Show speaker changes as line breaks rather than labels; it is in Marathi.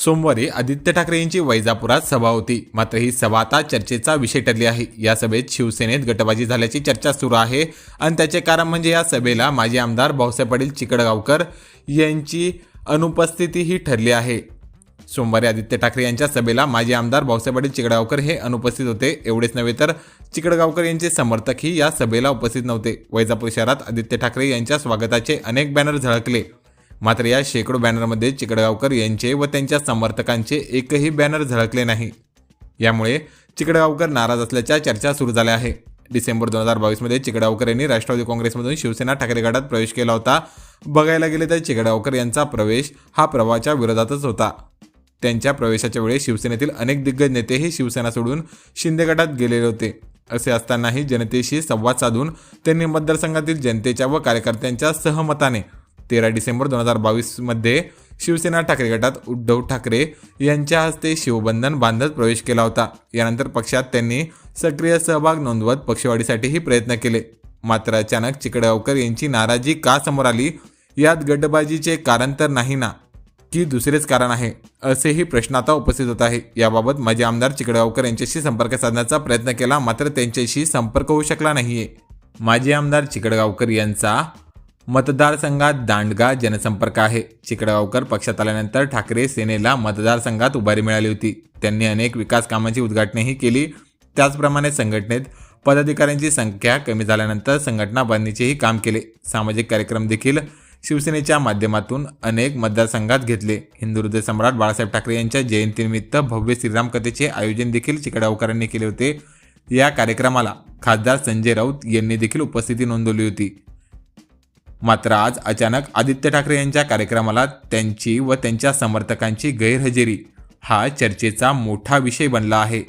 सोमवारी आदित्य ठाकरे यांची वैजापुरात सभा होती. मात्र ही सभा आता चर्चेचा विषय ठरली आहे. या सभेत शिवसेनेत गटबाजी झाल्याची चर्चा सुरू आहे आणि त्याचे कारण म्हणजे या सभेला माजी आमदार भाऊसाहेब पाटील चिकडगावकर यांची अनुपस्थितीही ठरली आहे. सोमवारी आदित्य ठाकरे यांच्या सभेला माजी आमदार भाऊसाहेब पाटील चिकडगावकर हे अनुपस्थित होते. एवढेच नव्हे तर चिकडगावकर यांचे समर्थकही या सभेला उपस्थित नव्हते. वैजापूर शहरात आदित्य ठाकरे यांच्या स्वागताचे अनेक बॅनर झळकले. मात्र या शेकडो बॅनरमध्ये चिकडगावकर यांचे व त्यांच्या समर्थकांचे एकही बॅनर झळकले नाही. यामुळे चिकडगावकर नाराज असल्याच्या चर्चा सुरू झाल्या आहे. डिसेंबर दोन हजार बावीसमध्ये चिकडगावकर यांनी राष्ट्रवादी काँग्रेसमधून शिवसेना ठाकरे गटात प्रवेश केला होता. बघायला गेले तर चिकडगावकर यांचा प्रवेश हा प्रवाहाच्या विरोधातच होता. त्यांच्या प्रवेशाच्या वेळी शिवसेनेतील अनेक दिग्गज नेते हे शिवसेना सोडून शिंदे गटात गेलेले होते. असे असतानाही जनतेशी संवाद साधून त्यांनी मतदारसंघातील जनतेच्या व कार्यकर्त्यांच्या सहमताने तेरा डिसेंबर दोन हजार बावीसमध्ये शिवसेना ठाकरे गटात उद्धव ठाकरे यांच्या हस्ते शिवबंधन बांधत प्रवेश केला होता. यानंतर पक्षात त्यांनी सक्रिय सहभाग नोंदवत पक्षवाढीसाठीही प्रयत्न केले. मात्र अचानक चिकडगावकर यांची नाराजी का समोर आली? यात गटबाजीचे कारण तर नाही ना? की दुसरेच कारण आहे? असेही प्रश्न आता उपस्थित होत आहे. याबाबत माजी आमदार चिकडगावकर यांच्याशी संपर्क साधण्याचा प्रयत्न केला मात्र त्यांच्याशी संपर्क होऊ शकला नाहीये. माजी आमदार चिकडगावकर यांचा मतदारसंघात दांडगा जनसंपर्क आहे. चिकडगावकर पक्षात आल्यानंतर ठाकरे सेनेला मतदारसंघात उभारी मिळाली होती. त्यांनी अनेक विकास कामांची उद्घाटनेही केली. त्याचप्रमाणे संघटनेत पदाधिकाऱ्यांची संख्या कमी झाल्यानंतर संघटना बांधणीचेही काम केले. सामाजिक कार्यक्रम देखील शिवसेनेच्या माध्यमातून अनेक मतदारसंघात घेतले. हिंदू हृदय सम्राट बाळासाहेब ठाकरे यांच्या जयंतीनिमित्त भव्य श्रीराम कथेचे आयोजन देखील चिकडगावकरांनी केले होते. या कार्यक्रमाला खासदार संजय राऊत यांनी देखील उपस्थिती नोंदवली होती. मात्र आज अचानक आदित्य ठाकरे यांच्या कार्यक्रमाला त्यांची व त्यांच्या समर्थकांची गैरहजेरी हा चर्चेचा मोठा विषय बनला आहे.